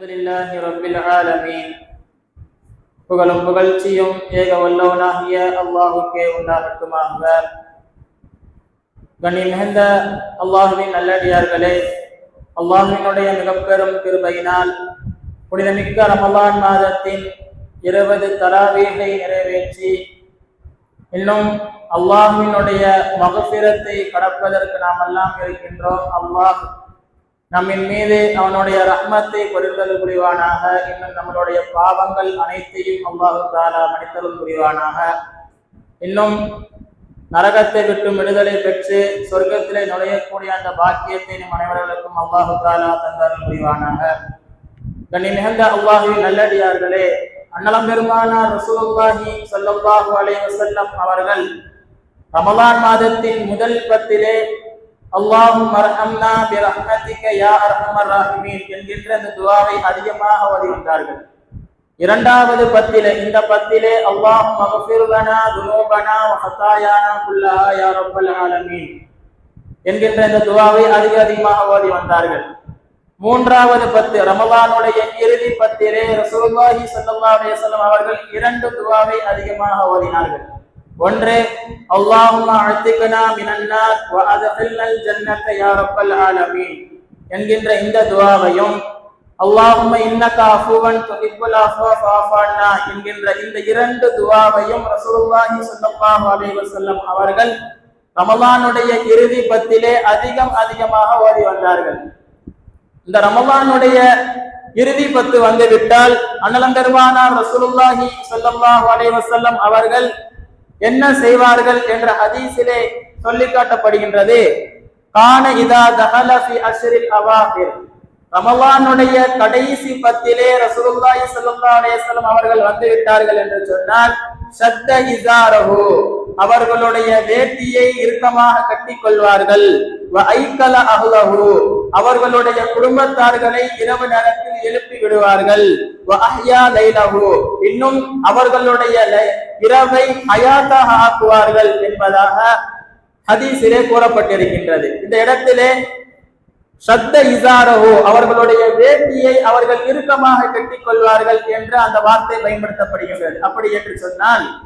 அல்ஹம்துலில்லாஹி ரப்பில் ஆலமீன். புகழும் புகழ்ச்சியும் ஏக வல்லவனாகிய அல்லாஹுக்கே உண்டாகட்டுமாக. கனி மிகுந்த அல்லாஹுவின் நல்லடியார்களே அல்லாஹுவினுடைய மிகப்பெரும் கிருபையினால் புனிதமிக்க ரமலான் மாதத்தின் இருபது தராவீகை நிறைவேற்றி இன்னும் அல்லாஹுவினுடைய மகப்பிரத்தை கடப்பதற்கு நாம் எல்லாம் இருக்கின்றோம். அல்லாஹ் நம்மின் மீது அவனுடைய ரஹ்மத்தை பொருள்கள் புரிவானாக. இன்னும் நம்மளுடைய பாவங்கள் அனைத்தையும் அல்லாஹு தாலா மனிதரும் புரிவானாக. இன்னும் நரகத்தை விட்டு விடுதலை பெற்று சொர்க்கத்திலே நுழையக்கூடிய அந்த பாக்கியத்தை நம் அனைவர்களுக்கும் அல்லாஹு தாலா தந்தல் புரிவானாக. கண்ணி மிகுந்த அல்லாஹுவின் நல்லடியார்களே அன்னலம் பெருமானார் ரசூல்லாஹி ஸல்லல்லாஹு அலைஹி வஸல்லம் அவர்கள் ரமலான் மாதத்தின் முதல் பத்திலே அல்லாஹும் மர்ஹம்னா பிரஹ்மதிக யா அர்ஹமர் ராஹிமீன் என்கின்ற அந்த துவாவை அதிகமாக வருகின்றார்கள் வந்தார்கள் இரண்டாவது பத்திலே இந்த பத்திலே அல்லாஹும் மக்ஃபிர் லனா துனூபனா ஹதாயானா குல்லஹா யா ரப்பல் ஆலமீன் என்கின்ற இந்த துவாவை அதிக அதிகமாக ஓதி வந்தார்கள் மூன்றாவது பத்து ரமலானுடைய இறுதி பத்திலே ரசூலுல்லாஹி ஸல்லல்லாஹு அலைஹி அவர்கள் இரண்டு துவாவை அதிகமாக ஓதினார்கள். ஒன்று அல்லாஹும்ம அத்திகனா மினன்னார் வ அத்கில்னல் ஜன்னத யா ரப்பல் ஆலமீன் என்கின்ற இந்த துஆவையும் அல்லாஹும்ம இன்னக அஃபுவன் துஹிப்புல் அஃபா ஃபஅஃபன்னா என்கின்ற இந்த இரண்டு துஆவையும் ரசூலுல்லாஹி ஸல்லல்லாஹு அலைஹி வஸல்லம் அவர்கள் ரமலானுடைய இறுதி பத்திலே அதிகம் அதிகமாக ஓதி வந்தார்கள். இந்த ரமலானுடைய இறுதி பத்து வந்துவிட்டால் விட்டால் அன்னலங்கருவானார் ரசூலுல்லாஹி ஸல்லல்லாஹு அலைஹி வஸல்லம் அவர்கள் என்ன செய்வார்கள் என்ற ஹதீஸிலே சொல்லி காட்டப்படுகின்றது கான இதா தஹல ஃபி அஷ்ரில் அவாஹிர் ரமலானுடைய கடைசி பத்திலே ரசூலுல்லாஹி ஸல்லல்லாஹு அலைஹி வஸல்லம் அவர்கள் வந்து விட்டார்கள் என்று சொன்னால் சத்த இசாரஹு அவர்களுடைய வேட்டியை இறுக்கமாக கட்டி கொள்வார்கள். வ ஐக்கல அஹ்லஹு. அவர்களுடைய குடும்பத்தார்களை இரவு நேரத்தில் எழுப்பி விடுவார்கள். இன்னும் அவர்களுடைய லை- இரவை ஹயாத்தாக ஆக்குவார்கள் என்பதாக ஹதீஸிலே கூறப்பட்டிருக்கின்றது. இந்த இடத்திலே சத்த இசாரஹோ அவர்களுடைய வேட்டியை அவர்கள் இறுக்கமாக கட்டிக் கொள்வார்கள் என்று அந்த வார்த்தை பயன்படுத்தப்படுகின்றது. அப்படி என்று சொன்னால்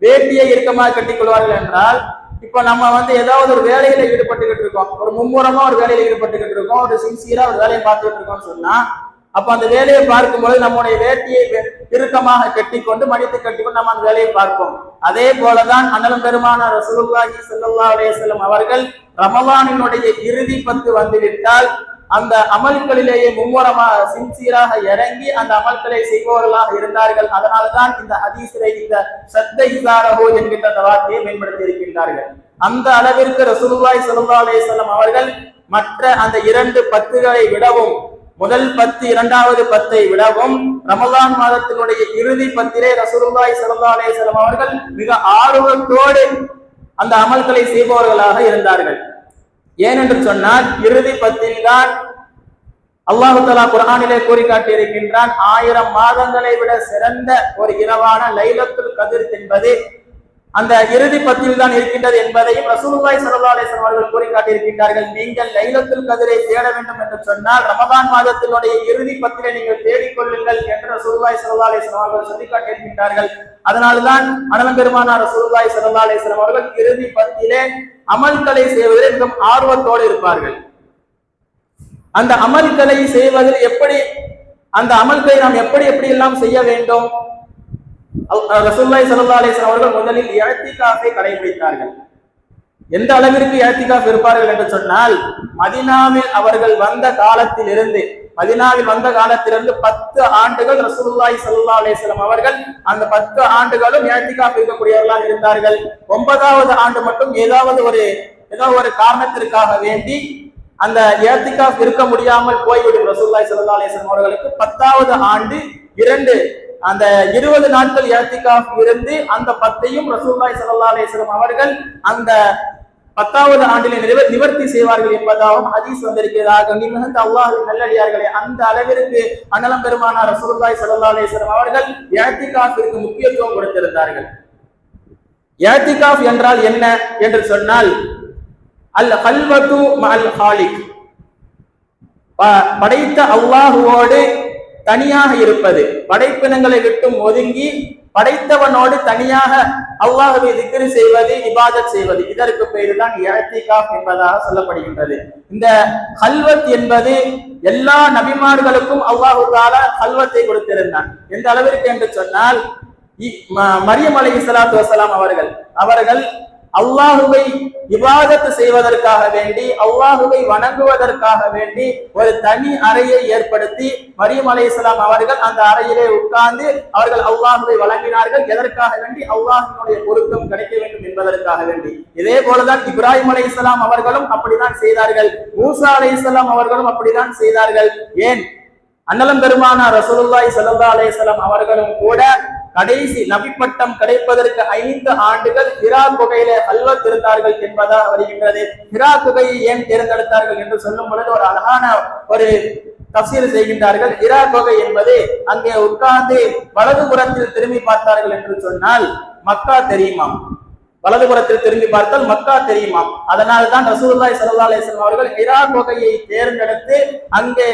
வேட்டியை இறுக்கமாக கட்டிக் கொள்வார்கள் என்றால் இப்ப நம்ம வந்து ஏதாவது ஒரு வேலையில ஈடுபட்டுக்கிட்டு இருக்கோம். ஒரு மும்முரமா ஒரு வேலையில ஈடுபட்டுக்கிட்டு இருக்கோம். ஒரு சின்சியரா ஒரு வேலையை பார்த்துக்கிட்டு இருக்கோம்னு சொன்னா அப்ப அந்த வேலையை பார்க்கும்போது நம்முடைய வேட்டியை வெ- இறுக்கமாக கட்டிக்கொண்டு மடித்து கட்டிக்கொண்டு நம்ம அந்த வேலையை பார்ப்போம். அதே போலதான் அண்ணலும் பெருமானார் ரசூலுல்லாஹி சல்லா அலைஹி அவர்கள் ரமலானினுடைய இறுதி பத்து வந்துவிட்டால் அந்த அமல்களிலேயே மும்முரமாக சின்சியராக இறங்கி அந்த அமல்களை செய்பவர்களாக இருந்தார்கள். அதனால்தான் இந்த ஹதீஸிலே இந்த சத்த இசாரஹோ என்கின்ற அந்த வார்த்தையை மேம்படுத்தி இருக்கின்றார்கள். அந்த அளவிற்கு ரசூலுல்லாய் சல்லா அலைஹி அவர்கள் மற்ற அந்த இரண்டு பத்துகளை விடவும் முதல் பத்து இரண்டாவது பத்தை விடவும் ரமதான் மாதத்தினுடைய இறுதி பத்திலே ரசூலுல்லாஹி ஸல்லல்லாஹு அலைஹி அவர்கள் மிக ஆர்வத்தோடு அந்த அமல்களை செய்பவர்களாக இருந்தார்கள். ஏனென்று சொன்னால் இறுதி பத்தில் தான் அல்லாஹு தலா குரானிலே கூறி காட்டியிருக்கின்றான் ஆயிரம் மாதங்களை விட சிறந்த ஒரு இரவான லைலத்துல் கதிர் என்பது அந்த இறுதி பத்தில் தான் இருக்கின்றது என்பதையும் ரசூலுல்லாஹி சரதாலேசன் அவர்கள் கூறி காட்டியிருக்கின்றார்கள் நீங்கள் லைலத்துல் கதிரை தேட வேண்டும் என்று சொன்னால் ரமதான் மாதத்தினுடைய இறுதி பத்திரை நீங்கள் தேடிக்கொள்ளுங்கள் என்று ரசூலுல்லாஹி ஸல்லல்லாஹு அலைஹி அவர்கள் சொல்லி காட்டியிருக்கின்றார்கள் அதனால்தான் அனலம் பெருமானார் ரசூலுல்லாஹி ஸல்லல்லாஹு அவர்கள் இறுதி பத்திலே அமல்களை செய்வதில் மிகவும் ஆர்வத்தோடு இருப்பார்கள். அந்த அமல்களை செய்வதில் எப்படி அந்த அமல்களை நாம் எப்படி எப்படி எல்லாம் செய்ய வேண்டும்? ரசூல்லாய் சல்லா அலிஸ்லாம் அவர்கள் முதலில் இஅ்திகாஃபை கடைபிடித்தார்கள். எந்த அளவிற்கு இஅ்திகாஃப் இருப்பார்கள் என்று சொன்னால் மதினாவில் அவர்கள் வந்த காலத்திலிருந்து மதினாவில் வந்த காலத்திலிருந்து பத்து ஆண்டுகள் ரசூலுல்லாஹி சல்லா அலிஸ்லாம் அவர்கள் அந்த பத்து ஆண்டுகளும் இஅ்திகாஃப் இருக்கக்கூடியவர்களாக இருந்தார்கள். ஒன்பதாவது ஆண்டு மட்டும் ஏதாவது ஒரு ஏதோ ஒரு காரணத்திற்காக வேண்டி அந்த ஏத்திகாஃப் இருக்க முடியாமல் போய்விடும் ரசூல்லாய் சல்லா அலிஸ்லாம் அவர்களுக்கு பத்தாவது ஆண்டு இரண்டு அந்த இருபது நாட்கள் ஏத்திகாஃப் இருந்து அந்த பத்தையும் ரசூல்லாய் சல்லா அலைஹி அவர்கள் அந்த பத்தாவது ஆண்டிலே நிவர் நிவர்த்தி செய்வார்கள் என்பதாகவும் ஹதீஸ் வந்திருக்கிறதாக நீ மிகுந்த அல்லாஹின் நல்லடியார்களே அந்த அளவிற்கு அன்னலம் பெருமானார் ரசூல்லாய் சல்லா அலைஹி அவர்கள் ஏத்திகாஃபிற்கு முக்கியத்துவம் கொடுத்திருந்தார்கள். ஏத்திகாஃப் என்றால் என்ன என்று சொன்னால் அல் ஹல்வத்து அல் ஹாலிக். ப- படைத்த அல்லாஹுவோடு தனியாக இருப்பது. படைப்பினங்களை விட்டும் ஒதுங்கி படைத்தவனோடு தனியாக அல்லாஹுவை திக்ரு செய்வது இபாதத் செய்வது. இதற்கு பெயர் தான் இழத்திகாப் என்பதாக சொல்லப்படுகின்றது. இந்த ஹல்வத் என்பது எல்லா நபிமார்களுக்கும் அல்லாஹு தாலா ஹல்வத்தை கொடுத்திருந்தான். எந்த அளவிற்கு என்று சொன்னால் இ- ம- மரியம் அலை வசலாம் அவர்கள் அவர்கள் அல்லாஹுவை விவாதத்து செய்வதற்காக வேண்டி அல்லாஹுவை வணங்குவதற்காக வேண்டி ஒரு தனி அறையை ஏற்படுத்தி மரியம் அலைஹிஸ்ஸலாம் அவர்கள் அந்த அறையிலே உட்கார்ந்து அவர்கள் அல்லாஹுவை வழங்கினார்கள். எதற்காக வேண்டி? அல்லாஹினுடைய பொருத்தம் கிடைக்க வேண்டும் என்பதற்காக வேண்டி. இதே போலதான் இப்ராஹிம் அலைஹிஸ்ஸலாம் அவர்களும் அப்படித்தான் செய்தார்கள். மூசா அலைஹிஸ்ஸலாம் அவர்களும் அப்படித்தான் செய்தார்கள். ஏன்? அன்னலம் பெருமானா ரசூலுல்லாய் சல்லா அலையம் அவர்களும் கூட கடைசி நபிப்பட்டம் கிடைப்பதற்கு ஐந்து ஆண்டுகள் ஹிரா குகையிலே அல்வத் இருந்தார்கள் என்பதாக வருகின்றது ஹிரா குகையை ஏன் தேர்ந்தெடுத்தார்கள் என்று சொல்லும் பொழுது ஒரு அழகான ஒரு தப்சீர் செய்கின்றார்கள். ஹிரா குகை என்பது அங்கே உட்கார்ந்து வலதுபுறத்தில் திரும்பி பார்த்தார்கள் என்று சொன்னால் மக்கா தெரியுமாம்? வலதுபுறத்தில் திரும்பி பார்த்தால் மக்கா தெரியுமாம்? அதனால் தான் சல்லா அலிஸ்லாம் அவர்கள் ஹிரா குகையை தேர்ந்தெடுத்து அங்கே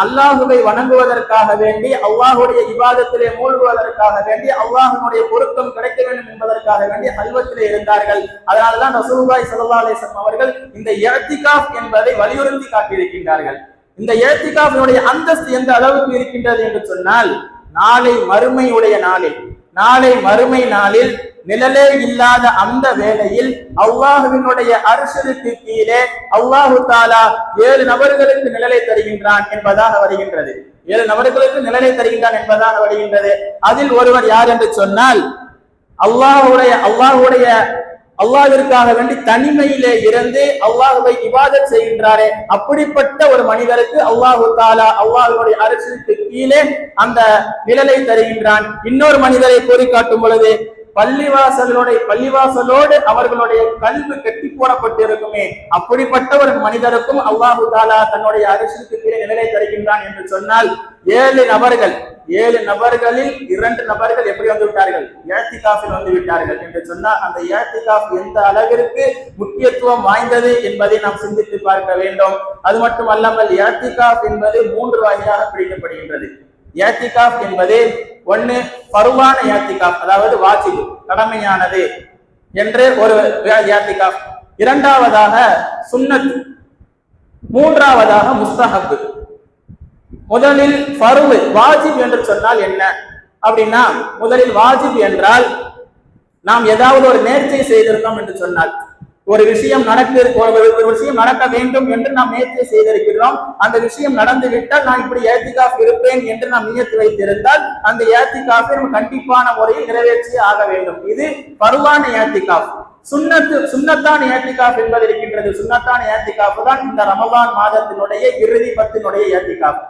அல்லாஹுவை வணங்குவதற்காக வேண்டி அல்லாஹுடைய விவாதத்திலே மூழ்குவதற்காக வேண்டி அல்லாஹனுடைய பொருத்தம் கிடைக்க வேண்டும் என்பதற்காக வேண்டி அல்வத்திலே இருந்தார்கள். அதனாலதான் ரசூபாய் ஸல்லல்லாஹு அலிசம் அவர்கள் இந்த இஅ்திகாஃப் என்பதை வலியுறுத்தி காட்டியிருக்கின்றார்கள். இந்த இஅ்திகாஃபினுடைய அந்தஸ்து எந்த அளவுக்கு இருக்கின்றது என்று சொன்னால் நாளை மறுமையுடைய நாளில் நாளை மறுமை நாளில் நிழலே இல்லாத அந்த வேளையில் அல்லாஹுவினுடைய அரசுக்கு கீழே அல்லாஹு தாலா ஏழு நபர்களுக்கு நிழலை தருகின்றான் என்பதாக வருகின்றது. ஏழு நபர்களுக்கு நிழலை தருகின்றான் என்பதாக வருகின்றது. அதில் ஒருவர் யார் என்று சொன்னால் அல்லாஹுடைய அல்லாஹுடைய அல்லாஹ்விற்காக வேண்டி தனிமையிலே இருந்து அல்லாஹுவை இவாதம் செய்கின்றாரே. அப்படிப்பட்ட ஒரு மனிதருக்கு அல்லாஹு தாலா அல்லாஹுடைய அரசுக்கு கீழே அந்த நிழலை தருகின்றான். இன்னொரு மனிதரை கூறி காட்டும் பொழுது பள்ளிவாசலுடைய பள்ளிவாசலோடு அவர்களுடைய கல்வி கட்டி போடப்பட்டிருக்குமே. அப்படிப்பட்ட ஒரு மனிதருக்கும் அல்லாஹு தாலா தன்னுடைய அரசுக்கு கீழே நிழலை தருகின்றான் என்று சொன்னால் ஏழு நபர்கள் ஏழு நபர்களில் இரண்டு நபர்கள் எப்படி வந்து விட்டார்கள்? ஏத்திகாஃபில் வந்து விட்டார்கள் என்று சொன்னால் அந்த ஏத்திகாஃப் எந்த அளவிற்கு முக்கியத்துவம் வாய்ந்தது என்பதை நாம் சிந்தித்து பார்க்க வேண்டும். அது மட்டும் அல்லாமல் ஏத்திகாஃப் என்பது மூன்று வகையாக பிரிக்கப்படுகின்றது. ஏத்திகாஃப் என்பது ஒன்று பருவான யாத்திகா அதாவது வாஜிப் கடமையானது என்று ஒரு யாத்திகா இரண்டாவதாக சுன்னத் மூன்றாவதாக முஸ்தஹப். முதலில் பருவு வாஜிப் என்று சொன்னால் என்ன? அப்படின்னா முதலில் வாஜிப் என்றால் நாம் ஏதாவது ஒரு நேர்ச்சை செய்திருக்கோம் என்று சொன்னால் ஒரு விஷயம் நடக்க ஒரு விஷயம் நடக்க வேண்டும் என்று நாம் நேர்ச்சை செய்திருக்கிறோம். அந்த விஷயம் நடந்து விட்டால் நான் இப்படி ஏத்திகாஃப் இருப்பேன் என்று நாம் நியத்து வைத்திருந்தால் அந்த ஏத்திகாஃபை நம்ம கண்டிப்பான முறையில் நிறைவேற்றி ஆக வேண்டும். இது பருவான ஏத்திகாஃப் சுண்ணத்து சுண்ணத்தான் ஏத்திகாஃப் என்பது இருக்கின்றது. சுண்ணத்தான் ஏத்திகாஃப் தான் இந்த ரமலான் மாதத்தினுடைய இறுதி பத்தினுடைய ஏத்திகாஃப்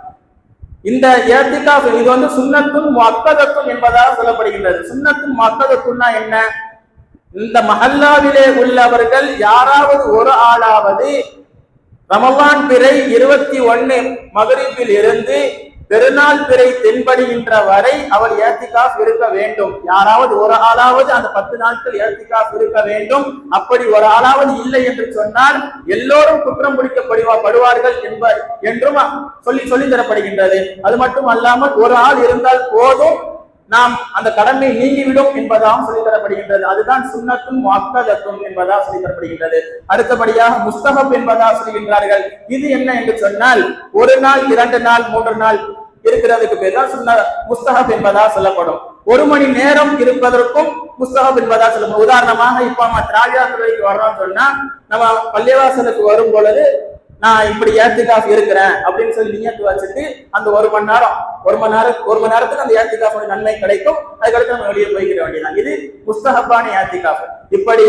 இந்த ஏத்திகாஃப் இது வந்து சுண்ணத்தும் மக்கதத்தும் என்பதாக சொல்லப்படுகின்றது. சுண்ணத்தும் மக்கதத்தும்னா என்ன? இந்த மஹல்லாவிலே உள்ளவர்கள் யாராவது ஒரு ஆளாவது ரமலான் பிறை இருபத்தி ஒன்னு மகரிப்பில் இருந்து பெருநாள் பிறை தென்படுகின்ற வரை அவர் ஏத்திகாஃப் இருக்க வேண்டும். யாராவது ஒரு ஆளாவது அந்த பத்து நாட்கள் ஏத்திகாஃப் இருக்க வேண்டும். அப்படி ஒரு ஆளாவது இல்லை என்று சொன்னால் எல்லோரும் குற்றம் பிடிக்கப்படுவா படுவார்கள் என்ப என்றும் சொல்லி சொல்லி தரப்படுகின்றது அது மட்டும் அல்லாமல் ஒரு ஆள் இருந்தால் போதும். நாம் அந்த கடமை நீங்கிவிடும் என்பதாகவும் சொல்லித்தரப்படுகின்றது. அதுதான் சுண்ணத்தும் வாக்கதத்தும் என்பதாக சொல்லித்தரப்படுகின்றது. அடுத்தபடியாக முஸ்தகப் என்பதாக சொல்கின்றார்கள். இது என்ன என்று சொன்னால் ஒரு நாள் இரண்டு நாள் மூன்று நாள் இருக்கிறதுக்கு பேர் தான் சுண்ண முஸ்தகப் என்பதாக சொல்லப்படும். ஒரு மணி நேரம் இருப்பதற்கும் புஸ்தகம் என்பதாக சொல்லப்படும். உதாரணமாக இப்ப நம்ம திராவிடா துறைக்கு வர்றோம்னு சொன்னா நம்ம பள்ளிவாசலுக்கு வரும் பொழுது நான் இப்படி ஏத்துக்காஃப் இருக்கிறேன் அப்படின்னு சொல்லி நீயத்து வச்சுட்டு அந்த ஒரு மணி நேரம் ஒரு மணி நேரம் ஒரு மணி நேரத்துக்கு அந்த ஏத்திகாஃபோட நன்மை கிடைக்கும். அதுக்கடுத்து நம்ம வெளியே போய்கிற வேண்டியதான் இது புஸ்தகப்பான ஏத்திகாஃப் இப்படி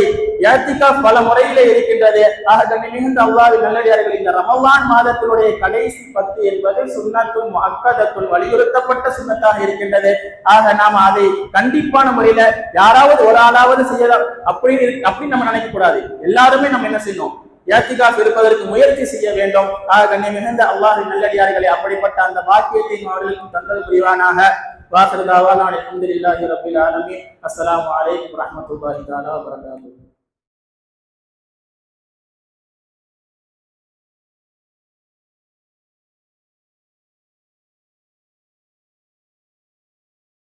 ஏத்திகாஃப் பல முறையில இருக்கின்றது. ஆக தன்னை மிகுந்த அல்லாவின் நல்லடியார்கள் இந்த ரமவான் மாதத்தினுடைய கடைசி பத்து என்பது சுண்ணத்தும் அக்கதத்தும் வலியுறுத்தப்பட்ட சுண்ணத்தாக இருக்கின்றது. ஆக நாம அதை கண்டிப்பான முறையில யாராவது ஒரு ஆளாவது செய்யலாம். அப்படின்னு அப்படின்னு நம்ம நினைக்க கூடாது எல்லாருமே நம்ம என்ன செய்யணும்? ஏத்திகாஃப் இருப்பதற்கு முயற்சி செய்ய வேண்டும். ஆக கண்ணை மிகுந்த அல்லாஹின் நல்லடியார்களை அப்படிப்பட்ட அந்த பாக்கியத்தை அவர்களுக்கு தந்தது புரிவானாக. வாசல் தாவான அலமதுல்லாஹி ரபில் ஆலமி அஸ்லாம் வலைக்கம் வரமத்துல்லாஹி தாலா வபரகாத்துஹு.